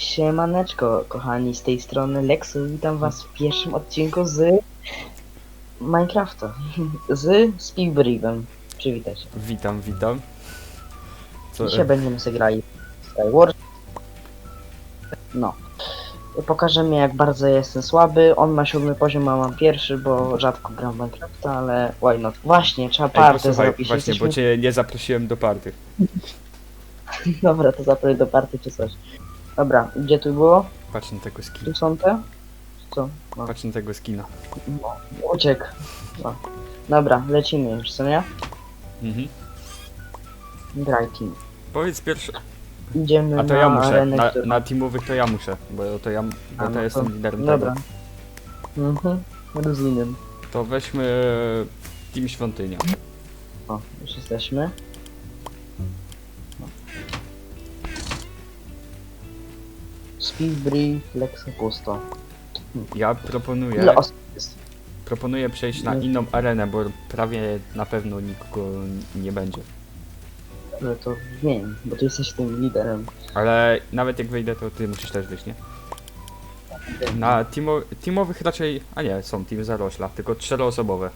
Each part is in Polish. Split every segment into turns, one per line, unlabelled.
Siemaneczko, kochani, z tej strony Lexu. Witam was w pierwszym odcinku z Minecrafta. Z Speedbreedem. Przywitaj się.
Witam, witam. Co,
Dzisiaj będziemy sobie grali w Skyward. No. Pokażę mi jak bardzo jestem słaby. On ma siódmy poziom, a mam pierwszy, bo rzadko gram w Minecrafta, ale why not? Właśnie, trzeba
ej,
partę
posłuchaj,
zrobić.
właśnie, bo
Jesteśmy...
cię nie zaprosiłem do party.
Dobra, to zaproś do party czy coś. Dobra, gdzie tu było?
Patrz na tego skina.
Tu są te? Co? No.
Patrz na tego skina.
No, uciekł. No. Dobra, lecimy już, co nie?
Mhm.
Graj team.
Powiedz pierwszy.
Idziemy
A to
na
ja muszę.
arenę,
Na,
która-
na teamowych to ja muszę, bo to ja,
A,
bo
no
to
to-
jestem liderem
Dobra.
tego.
Mhm, rozumiem.
To weźmy Team Świątynia.
O, już jesteśmy. Speedbree, Lexa Pusto.
Ja proponuję,
Ile osób jest?
proponuję przejść na inną arenę, bo prawie na pewno nikogo nie będzie.
Że to wiem, bo ty jesteś tym liderem.
Ale nawet jak wejdę, to ty musisz też wyjść, nie? Na teamo, teamowych raczej, a nie, są teamy zarośla, tylko czteroosobowe.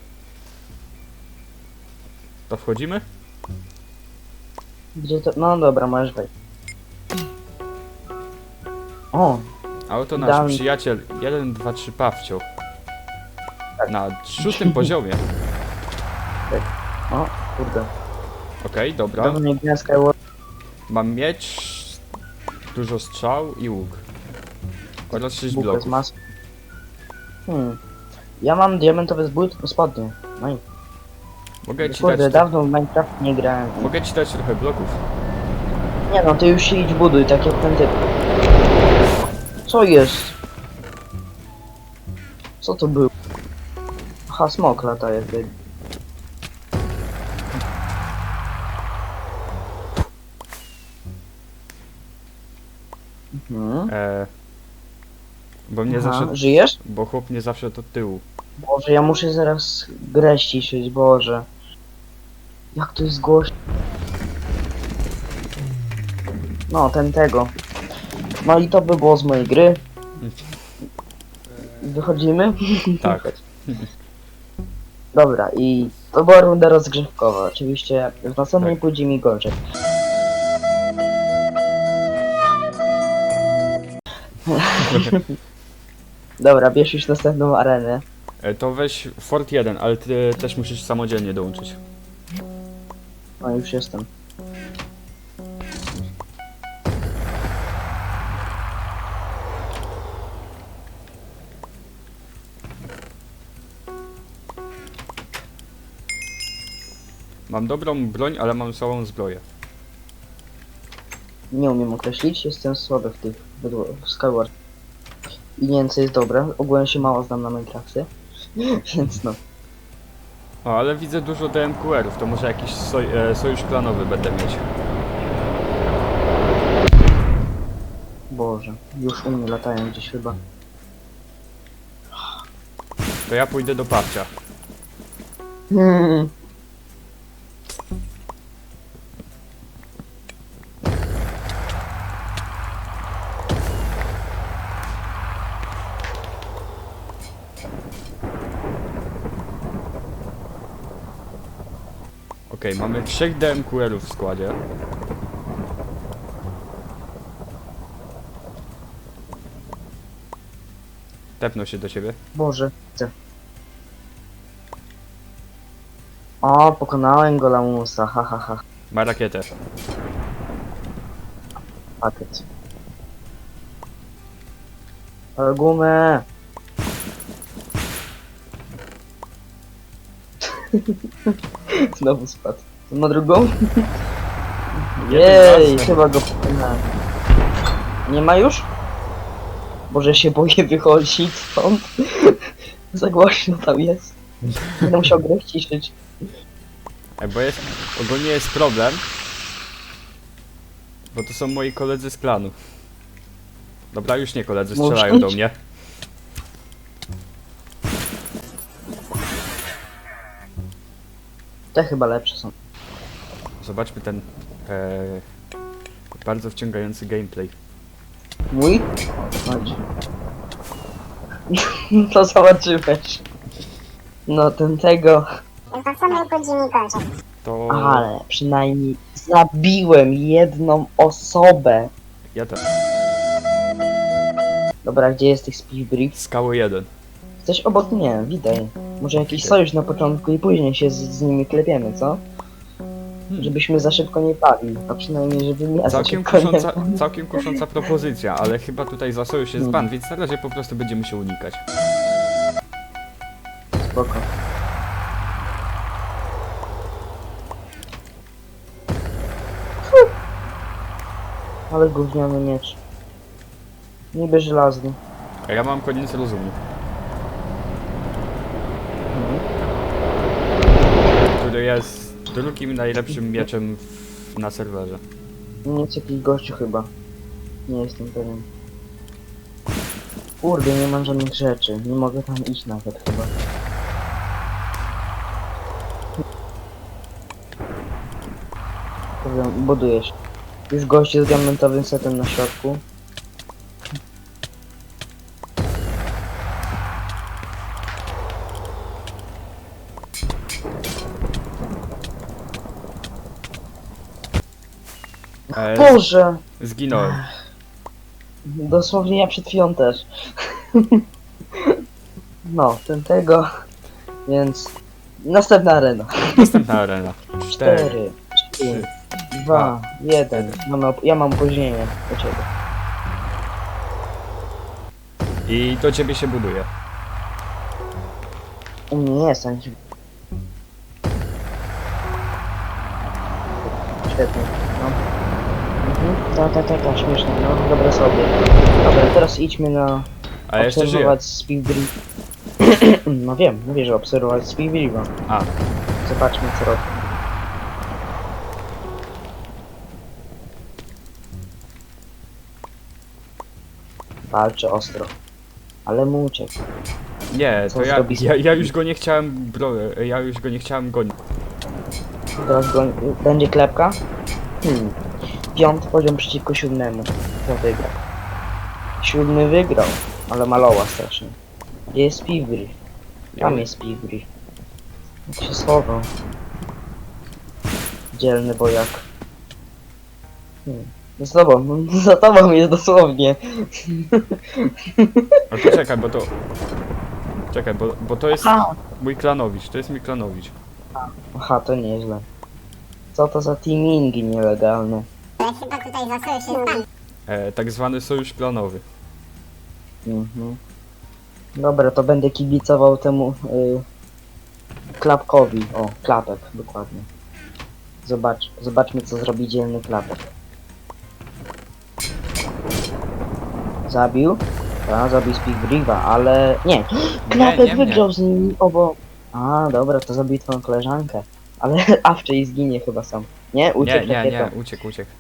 To wchodzimy?
Gdzie to? No dobra, możesz wejść. O,
A oto nasz
Idealnie.
przyjaciel 1, 2, 3 Pawcio.
Tak.
Na szóstym poziomie.
o, kurde.
Okej, dobra. Mam miecz, dużo strzał i łuk. Oraz 6
Bułkę z
bloków.
masą. Hmm. Ja mam diamentowe zbój spodnie. No i
Mogę ci,
kurde,
dać,
dawno w Minecraft nie grałem.
mogę ci dać trochę bloków.
Nie no, ty już się idź buduj, tak jak ten typ. Co jest? Co to był? Aha, smok lata jakby. Mhm.
E, bo mnie
Aha,
zawsze,
żyjesz?
bo chłop mnie zawsze do tyłu.
Boże, ja muszę zaraz grę ściszyć, Boże. Jak to jest głośno. No, ten tego. No i to by było z mojej gry. Wychodzimy?
Tak.
Dobra, i to była runda rozgrzewkowa. Oczywiście w następnej
Tak.
pójdzie mi gorzej. Dobra, bierz już następną arenę.
E, to weź Fort 1, ale ty też musisz samodzielnie dołączyć.
No już jestem.
Mam dobrą broń, ale mam słabą zbroję.
Nie umiem określić, jestem słaby w tych w Skyward. I nie wiem co jest dobre, ogólnie się mało znam na Minecrafcie. Więc no.
O, ale widzę dużo DMQR-ów, to może jakiś soj, e, sojusz klanowy będę mieć.
Boże, już u mnie latają gdzieś chyba.
To ja pójdę do parcia.
Hmm.
Okej, mamy trzech DMQR-ów w składzie. Tepnął się do ciebie.
Boże, chcę. O, pokonałem go lamusa, ha ha ha.
Ma rakietę.
Pakiet. Gumę! Znowu spadł. To ma drugą? Jej, chyba go pokonałem. Nie ma już? Boże, się boję wychodzić stąd. Za głośno tam jest. Będę musiał grę ściszyć.
E, bo jest, ogólnie jest problem. Bo to są moi koledzy z klanu. Dobra, już nie koledzy, strzelają do mnie.
Te chyba lepsze są.
Zobaczmy ten e, bardzo wciągający gameplay.
Mój? Chodź. To zobaczyłeś. No ten tego.
Tak samo jak godziny kończę.
To
Ale przynajmniej zabiłem jedną osobę.
ja ten.
Dobra, gdzie jest tych speed brief?
Skały 1.
Jesteś obok mnie, witaj. Może jakiś sojusz na początku i później się z, z nimi klepiemy, co?
Hmm.
Żebyśmy za szybko nie padli, a przynajmniej żeby nie za
Całkiem
szybko nie
kusząca, całkiem kusząca propozycja, ale chyba tutaj za sojusz jest
Hmm.
ban, więc na razie po prostu będziemy się unikać.
Spoko. Ale gówniany miecz. Niby żelazny.
A ja mam koniec rozumu,
Mhm.
Który jest drugim najlepszym mieczem w, na serwerze.
Nic jakiś gościu chyba. Nie jestem pewien. Kurde, nie mam żadnych rzeczy. Nie mogę tam iść nawet chyba. Powiem, budujesz. Już goście z diamentowym setem na środku. Boże!
zginąłem.
Dosłownie ja przed chwilą też. No, ten tego. Więc następna arena.
Następna arena. 4.
4, 3, 2, 1. Mamy op- ja mam opóźnienie do ciebie.
I do ciebie się buduje.
U mnie nie jest ani Świetnie. Ta, ta, ta, ta, śmieszne, no. Dobra sobie. Dobra, teraz idźmy na
A ja jeszcze żyję.
obserwować Speedbrief. No wiem, mówię, że obserwować Speedbriefa.
A,
Zobaczmy co robi. Walczy ostro. Ale mu uciekł.
nie,
Co
to ja,
zrobi?
ja, ja już go nie chciałem bro, ja już go nie chciałem gonić.
Teraz go, będzie klepka. Hmm. Piąty poziom przeciwko siódmemu. Kto wygra? Siódmy wygrał, ale maloła strasznie. Gdzie jest Piwry? Tam jest Piwry. Jak się schował. Dzielny bojak. Hmm. Za tobą, za tobą jest dosłownie.
A to czekaj, bo to... Czekaj, bo, bo to jest
A.
mój klanowicz, to jest mój klanowicz.
Aha, to nieźle. Co to za teamingi nielegalne?
Ale chyba tutaj za sojusz jest pan.
E, tak zwany sojusz klanowy.
Mhm. Dobra, to będę kibicował temu y, klapkowi. O, klapek, dokładnie. Zobacz, zobaczmy co zrobi dzielny klapek. Zabił? A, zabił Speedbriva, ale... Nie, klapek
nie
wygrał z nimi obo... A, dobra, to zabił twoją koleżankę. Ale Awcze i zginie chyba sam. Nie?
Nie,
Uciekł
nie, nie,
rakietą.
uciekł, uciekł.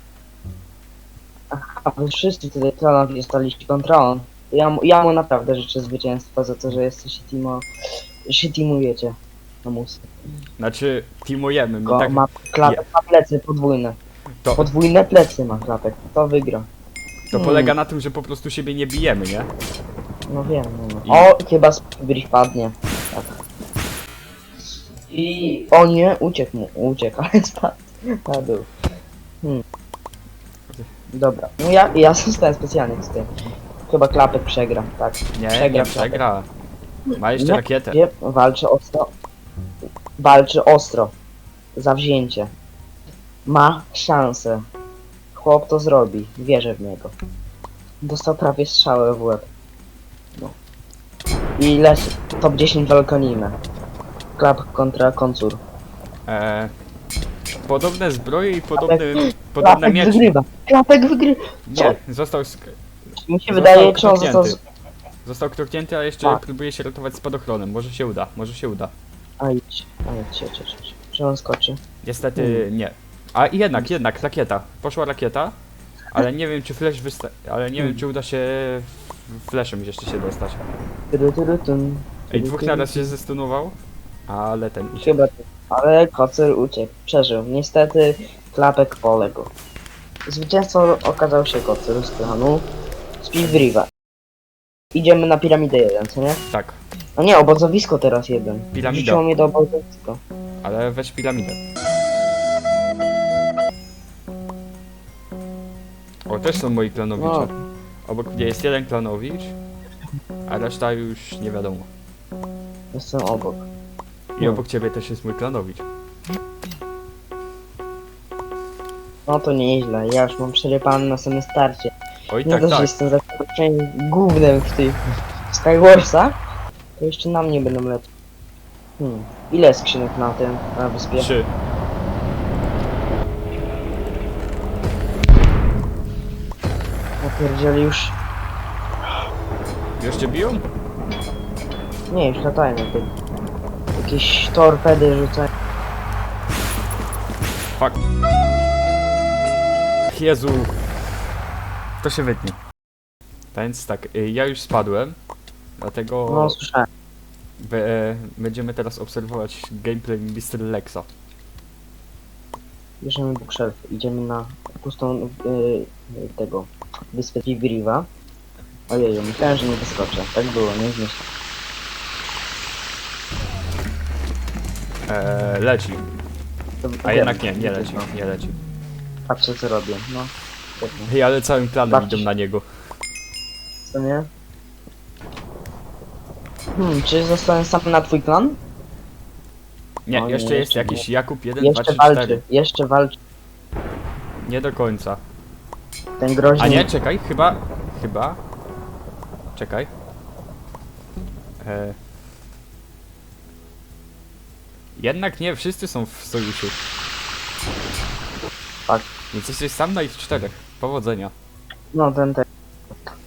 A wy wszyscy tutaj klanowi zostaliście kontrolą. Ja, mu- ja mu naprawdę życzę zwycięstwa za to, że jesteście teamo... się teamujecie. No mus.
Znaczy, teamujemy, my
Go,
tak...
ma klapek, ma plecy podwójne.
To,
Podwójne plecy ma klapek. To wygra.
to polega na tym, że po prostu siebie nie bijemy, nie?
No wiem, no,
I-
no. O, chyba Spirit padnie. Tak. I... O nie, uciekł mu, uciekł, ale spadł. Padł. Hmm. Dobra, no ja, ja zostałem specjalnie z tym. Chyba klapek przegra, tak.
Nie,
Przegra,
nie przegra. Ma jeszcze
Nie,
rakietę.
Wie, walczy ostro. Walczy ostro. Zawzięcie. Ma szansę. Chłop to zrobi. Wierzę w niego. Dostał prawie strzałę w łeb. No. I leci top 10 walkonimy. Klap kontra koncur.
E, podobne zbroje i podobne, podobne
Klapek
miecze.
wygrywa. Klapek wygrywa.
Nie, został, sk-
Mi się
Został
wydaje, czy on został...
został kroknięty, a jeszcze
Tak.
próbuje się ratować spadochronem. Może się uda, może się uda.
A idź. A idź, idź, idź, idź. Czy on skoczy?
Niestety
Hmm.
nie. A jednak, jednak, rakieta. Poszła rakieta, ale nie wiem czy flash wysta... ale nie wiem
Hmm.
czy uda się flashem jeszcze się dostać.
Tyru, tyru, tun.
Ej, dwóch naraz się
tun.
zestunował, ale ten uciekł.
Chyba tak. Ale kocyr uciekł, przeżył. Niestety klapek poległ. Zwycięzcą okazał się kocyr z klanu. Speed Riva. Idziemy na piramidę jeden, co nie?
Tak,
No nie, obozowisko teraz jeden.
Piramida.
Rzuciło mnie do obozowiska.
ale weź piramidę. O, też są moi klanowicze.
No.
Obok mnie jest jeden klanowicz, a reszta już nie wiadomo.
Jestem obok.
I
No.
obok ciebie też jest mój klanowicz.
No to nieźle, ja już mam przerywany na samym starcie.
Oj,
Nie
tak,
dość, że
tak.
jestem zaskoczony głównym w tych Skywarsach, to jeszcze na mnie będą lepsze. Hmm. Ile skrzynek na tym, na wyspie?
Trzy.
Ja pierdzielę już...
Już cię biją?
Nie, już latają na tym. Jakieś torpedy rzucają.
Fuck. Jezu. To się wytnie. Więc tak, y, ja już spadłem. Dlatego
No słyszałem.
be, będziemy teraz obserwować gameplay Mr. Lexa.
Bierzemy bookshelf, idziemy na pustą y, y, tego wyspę Figriva. Ojej, myślałem, że nie wyskoczę. Tak było, nie myślę.
Eee, leci. A jednak nie, nie leci, nie leci.
Patrzcie co robię, no. Świetnie.
Hej, ale całym planem
Babci.
idą na niego.
Co nie? Hmm, czy zostanę sam na twój klan?
Nie,
O nie,
jeszcze jest
jeszcze
jakiś Jakub 1, 2,
Jeszcze
3,
walczy,
4.
jeszcze walczy.
Nie do końca.
Ten groźny...
A nie, czekaj, chyba, chyba. Czekaj. E... Jednak nie, wszyscy są w sojuszu.
Tak.
Więc jesteś sam na ich czterech. Powodzenia.
No ten tego.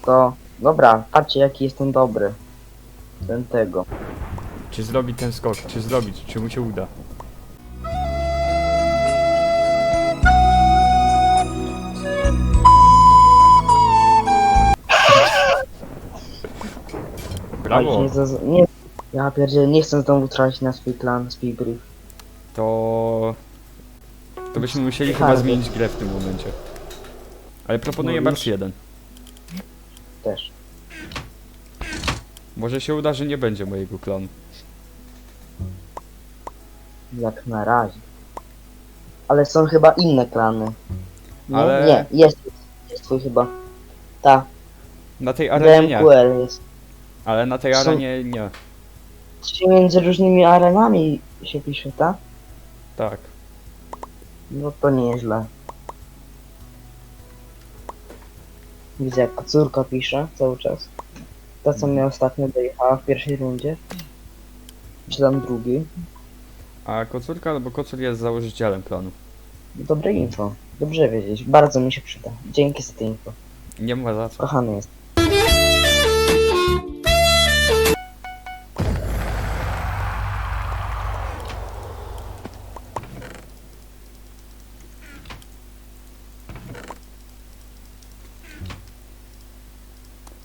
To... Dobra, patrzcie jaki jestem dobry. Ten tego.
Czy zrobi ten skok, czy zrobić, czy mu się uda. Brawo!
Nie, zaz- nie, ja pierdzielę, nie chcę znowu tracić na swój klan Speedbrief.
To... To byśmy musieli chyba
Hardy.
zmienić grę w tym momencie. Ale proponuję
No
Mars
już.
1.
Też.
Może się uda, że nie będzie mojego klanu.
Jak na razie. Ale są chyba inne klany. Nie,
Ale-
nie jest, jest twój chyba. Ta,
Na tej arenie nie.
DMQL jest.
Ale na tej
Są-
arenie nie.
Czy między różnymi arenami się pisze, ta?
Tak.
No to nieźle. Widzę jak córka pisze cały czas. Ta co mnie ostatnio dojechała w pierwszej rundzie. Czy tam drugiej.
A kocurka, no bo kocur jest założycielem klanu.
Dobre info. Dobrze wiedzieć. Bardzo mi się przyda. Dzięki za te info.
Nie ma za co.
Kochany jest.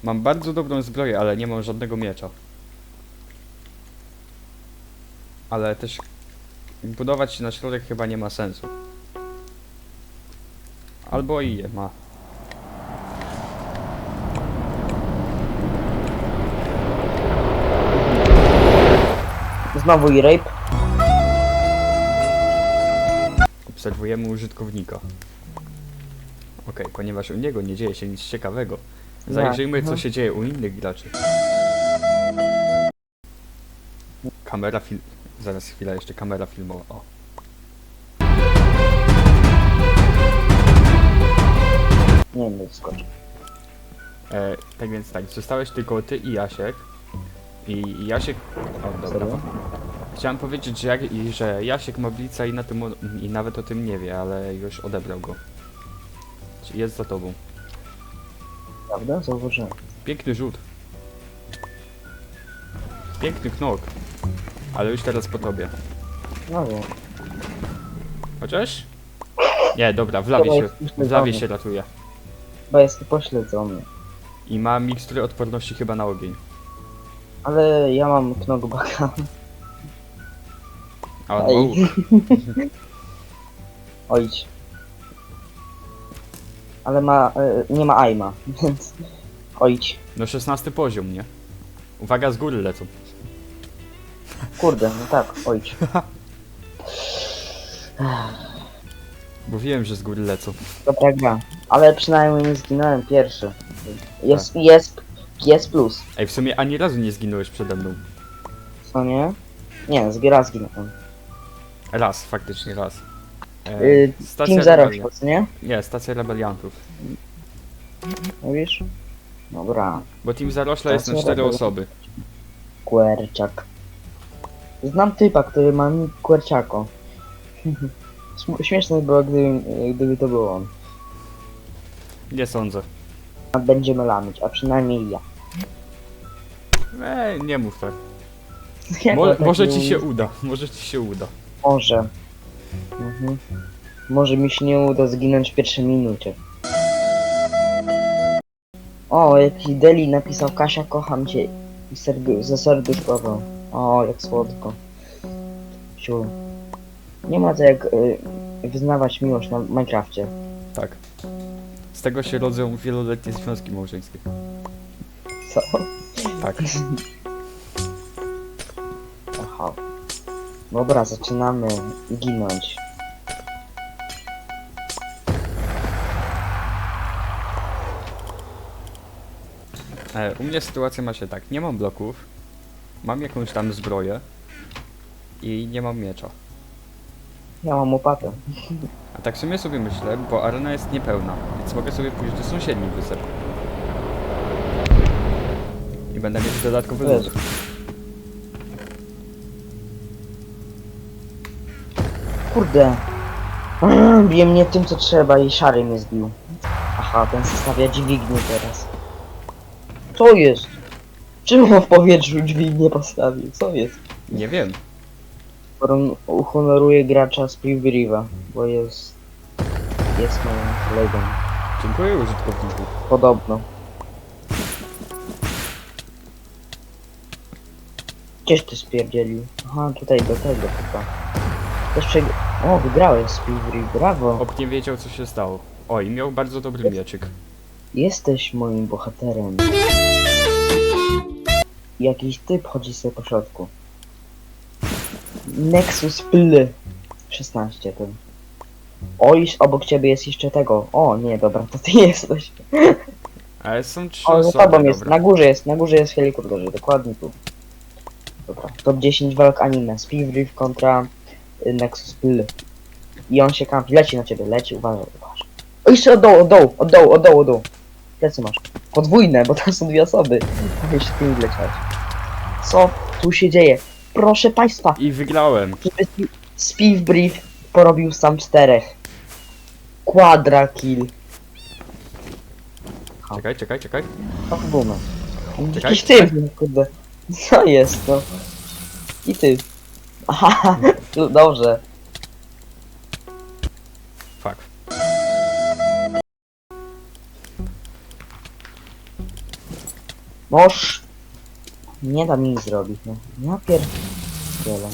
Mam bardzo dobrą zbroję, ale nie mam żadnego miecza. Ale też budować się na środek chyba nie ma sensu. Albo i je ma.
Znowu i rape.
Obserwujemy użytkownika. Okej, ponieważ u niego nie dzieje się nic ciekawego, zajrzyjmy co
no.
się dzieje u innych graczy. Kamera fil... Zaraz chwila, jeszcze kamera filmowa. O.
Nie wiem, skoczy.
E, tak więc tak, zostałeś tylko ty i Jasiek. I Jasiek... O, dobra.
Serio?
Chciałem powiedzieć, że, jak, i- że Jasiek ma blica i, na tym, o- i nawet o tym nie wie, ale już odebrał go. Jest za tobą.
Prawda? Zauważyłem.
Piękny rzut. Piękny knok. Ale już teraz po tobie.
No wiem.
Chociaż? Nie, dobra, w lawie się, w lawie się ratuje.
Bo jest pośledzony.
I ma mikstury odporności chyba na ogień.
Ale ja mam knockbacka.
A on ma
Ej. Ojdź. Ale ma... E, nie ma aima, więc... Ojdź.
No 16 poziom, nie? Uwaga, z góry lecą.
Kurde, no tak, ojdź.
Mówiłem, że z góry lecą.
Dobra gra. Ale przynajmniej nie zginąłem pierwszy. Jest, jest, jest plus.
Ej, w sumie ani razu nie zginąłeś przede mną.
Co nie? Nie, zbiera zginąłem.
Raz, faktycznie raz. E,
Yy,
stacja
Team Zero nie?
Nie, stacja rebeliantów.
Mówisz? Dobra.
Bo Team Zarośla jest na
Stacja
4
rebeliantów.
osoby.
Kwerczak. Znam typa, który ma nick Kwerczako. Śm- Śmieszne by było, gdyby, gdyby to był on.
Nie sądzę.
A Będziemy lamić, a przynajmniej ja.
Ej, nie mów tak. Mo
tak
może ci się uda, może ci się uda.
Może. Mhm. Może mi się nie uda zginąć w pierwszej minucie. O, jakiś Deli napisał Kasia, kocham cię. I serdu ze serduszkowo. O, jak słodko. Ciu. Nie ma to jak y, wyznawać miłość na Minecrafcie.
Tak. Z tego się rodzą wieloletnie związki małżeńskie.
Co?
Tak.
Aha. Dobra, zaczynamy ginąć.
E, u mnie sytuacja ma się tak, nie mam bloków, mam jakąś tam zbroję i nie mam miecza.
Ja mam łopatę.
A tak w sumie sobie myślę, bo arena jest niepełna, więc mogę sobie pójść do sąsiednich wysep. I będę mieć dodatkowy lód.
Kurde. Bije mnie tym co trzeba i szary mnie zbił. Aha, ten zostawia dźwignię teraz. Co jest? Czemu on w powietrzu dźwignię postawił? Co jest?
Nie wiem.
Uron- Uhonoruje gracza z Privyriva, bo jest... Jest moim kolegą.
Dziękuję użytkowniku.
Podobno. Gdzieś ty spierdzielił? Aha, tutaj do tego chyba. Przeg... O, wygrałeś z Privyriv, brawo!
Hop nie wiedział co się stało. Oj, miał bardzo dobry mieczyk.
Jesteś moim bohaterem. Jakiś typ chodzi sobie po środku. Nexus Pl 16 ten. Oj, obok ciebie jest jeszcze tego. O, nie, dobra, to ty jesteś.
Ale są trzy
O, za
osoby,
tobą jest,
dobra.
na górze jest, na górze jest helikopterze, dokładnie tu. Dobra, top 10 walk anime. Speedrift kontra Nexus Pl. I on się kampi, leci na ciebie, leci, uważaj, uważaj. O, jeszcze od dołu, od dołu, od dołu, od dołu, od dołu. Plecy masz. Podwójne, bo tam są dwie osoby. Musisz ty lecieć. Co tu się dzieje? Proszę państwa,
I wygrałem.
Speedbrief porobił sam czterech. Quadra kill.
Czekaj, czekaj, czekaj.
No boomer. Jakiś ty, kurde. Co jest to? I ty. Aha, tu, dobrze.
Fuck.
Moż. Nie da mi nic zrobić, no. Ja pier... Wiele.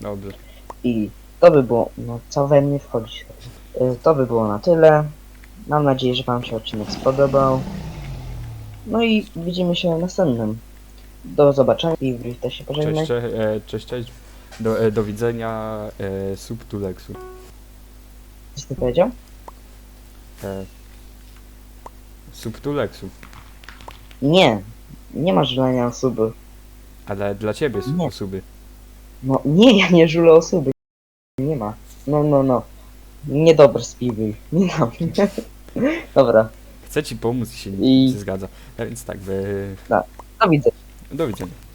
Dobrze.
I to by było, no co we mnie wchodzi. Y, To by było na tyle. Mam nadzieję, że wam się odcinek spodobał. No i widzimy się w następnym. Do zobaczenia i w też się pożegnaj.
Cześć, cze- e, cześć, cześć. Do, e, do widzenia e, Subtulexu.
Coś ty powiedział?
E, Subtulexu.
Nie. Nie ma żulenia osoby.
Ale dla ciebie su-
Nie.
osoby.
No nie, ja nie żulę osoby. Nie ma. No, no, no. Niedobry spiwy. Nie no. Dobra.
Chcę ci pomóc i się
I-
nie zgadza. A więc tak, wy...
Do widzenia.
Widzenia.